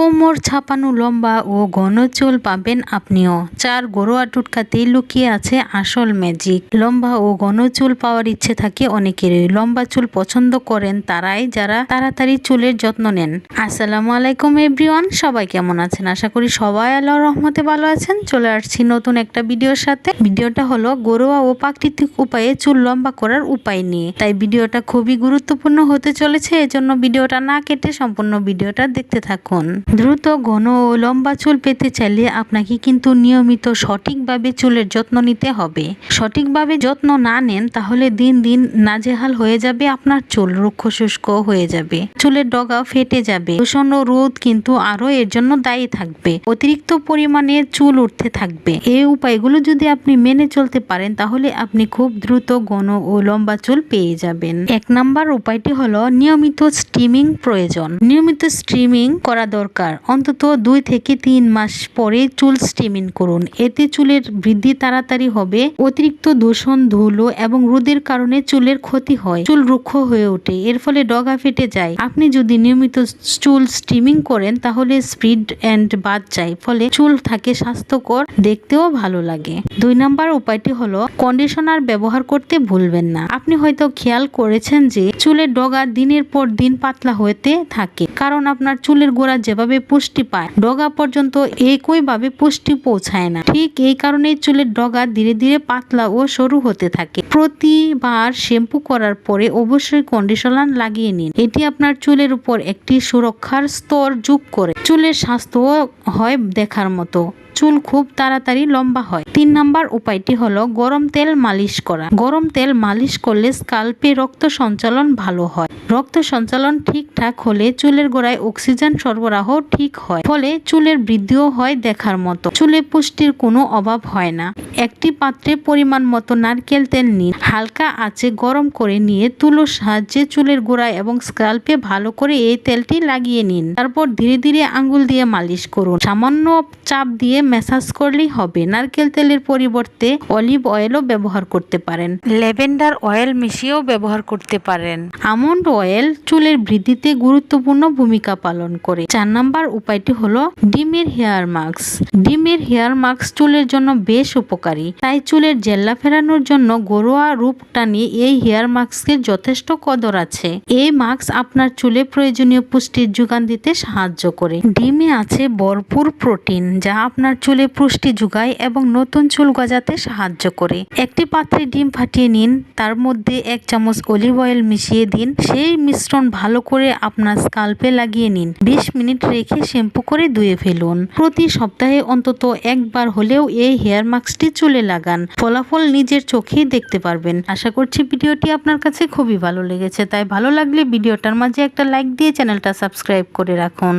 কোমর ছাপানো লম্বা ও ঘন চুল পাবেন আপনিও। চার ঘরোয়া টুটকাতেই লুকিয়ে আছে আসল ম্যাজিক। লম্বা ও ঘন চুল পাওয়ার ইচ্ছে থাকে অনেকেরই লম্বা চুল পছন্দ করেন তারাই যারা তাড়াতাড়ি চুলের যত্ন নেন। আসসালামু আলাইকুম এভরিওয়ান, সবাই কেমন আছেন? আশা করি সবাই আল্লাহর রহমতে ভালো আছেন। চলে আসছি নতুন একটা ভিডিওর সাথে। ভিডিওটা হলো ঘরোয়া ও প্রাকৃতিক উপায়ে চুল লম্বা করার উপায় নিয়ে। তাই ভিডিওটা খুবই গুরুত্বপূর্ণ হতে চলেছে, এজন্য ভিডিওটা না কেটে সম্পূর্ণ ভিডিওটা দেখতে থাকুন। দ্রুত ঘন ও লম্বা চুল পেতে চাইলে আপনাকে কিন্তু নিয়মিত সঠিকভাবে চুলের যত্ন নিতে হবে। সঠিকভাবে যত্ন না নেন তাহলে দিন দিন নাজেহাল হয়ে যাবে, আপনার চুল রুক্ষ শুষ্ক হয়ে যাবে, চুলের ডগা ফেটে যাবে, দূষণ ও রোদ কিন্তু আরও এর জন্য দায়ী থাকবে, অতিরিক্ত পরিমাণে চুল উঠতে থাকবে। এই উপায়গুলো যদি আপনি মেনে চলতে পারেন তাহলে আপনি খুব দ্রুত ঘন ও লম্বা চুল পেয়ে যাবেন। এক নাম্বার উপায়টি হলো নিয়মিত স্টিমিং প্রয়োজন। নিয়মিত স্ট্রিমিং করা দরকার। অন্তত দুই থেকে তিন মাস পরে চুল স্টিমিং করুন। এতে চুলের বৃদ্ধি তাড়াতাড়ি হবে, অতিরিক্ত দূষণ, ধুলো এবং রোদের কারণে চুলের ক্ষতি হয়। চুল রুক্ষ হয়ে ওঠে, এর ফলে ডগা ফেটে যায়। আপনি যদি নিয়মিত চুল স্টিমিং করেন, তাহলে স্পিড অ্যান্ড বাদ যায়, ফলে চুল থাকে স্বাস্থ্যকর, দেখতেও ভালো লাগে। দুই নাম্বার উপায়টি হলো কন্ডিশনার ব্যবহার করতে ভুলবেন না। আপনি হয়তো খেয়াল করেছেন যে, চুলের ডগা দিনের পর দিন পাতলা হতে থাকে। কারণ আপনার চুলের গোড়া যেভাবে পুষ্টি পায়, ডগা পর্যন্ত একইভাবে পুষ্টি পৌঁছায় না। ঠিক এই কারণেই চুলের ডগা ধীরে ধীরে পাতলা ও সরু হতে থাকে। প্রতিবার শ্যাম্পু করার পরে অবশ্যই কন্ডিশনার লাগিয়ে নিন। এটি আপনার চুলের উপর একটি সুরক্ষার স্তর যোগ করে। চুলের স্বাস্থ্য হয় দেখার মতো। চুল খুব তাড়াতাড়ি লম্বা হয়। তিন নাম্বার উপায়টি হলো গরম তেল মালিশ করা। গরম তেল মালিশ করলে স্কাল্পে রক্ত সঞ্চালন ভালো হয়। রক্ত সঞ্চালন ঠিকঠাক হলে চুলের গোড়ায় অক্সিজেন সরবরাহ ঠিক হয়। ফলে চুলের বৃদ্ধিও হয় দেখার মতো। চুলে পুষ্টির কোনো অভাব হয় না। একটি পাত্রে পরিমাণ মতো নারকেল তেল নিন। হালকা আঁচে গরম করে নিয়ে তুলোর সাহায্যে চুলের গোড়ায় এবং স্কাল্পে ভালো করে এই তেলটি লাগিয়ে নিন। তারপর ধীরে ধীরে আঙ্গুল দিয়ে মালিশ করুন। সামান্য চাপ দিয়ে ম্যাসাজ করলেই হবে। নারকেল তেলের পরিবর্তে অলিভ অয়েলও ব্যবহার করতে পারেন। ল্যাভেন্ডার অয়েল মিশিয়েও ব্যবহার করতে পারেন। আমন্ড অয়েল চুলের বৃদ্ধিতে গুরুত্বপূর্ণ ভূমিকা পালন করে। চার নাম্বার উপায়টি হলো ডিমের হেয়ার মাস্ক। ডিমের হেয়ার মাস্ক চুলের জন্য বেশ উপকারী। তাই চুলের জেল্লা ফেরানোর জন্য ঘরোয়া রূপ টানিয়ে এই হেয়ার মাস্কের যথেষ্ট কদর আছে। এই মাস্ক আপনার চুলে প্রয়োজনীয় পুষ্টির যোগান দিতে সাহায্য করে। ডিমে আছে ভরপুর প্রোটিন, যা আপনার চুলে পুষ্টি যোগায় এবং নতুন চুল গজাতে সাহায্য করে। একটি পাত্রে ডিম ফাটিয়ে নিন, তার মধ্যে এক চামচ অলিভ অয়েল মিশিয়ে দিন। সেই মিশ্রণ ভালো করে আপনার স্কাল্পে লাগিয়ে নিন। বিশ মিনিট রেখে শ্যাম্পু করে ধুয়ে ফেলুন। প্রতি সপ্তাহে অন্তত একবার হলেও এই হেয়ার মাস্কটি চুলে লাগান। ফলাফল নিজের চোখেই দেখতে পারবেন। আশা করছি ভিডিওটি আপনার কাছে খুবই ভালো লেগেছে। তাই ভালো লাগলে ভিডিওটার মাঝে একটা লাইক দিয়ে চ্যানেলটা সাবস্ক্রাইব করে রাখুন।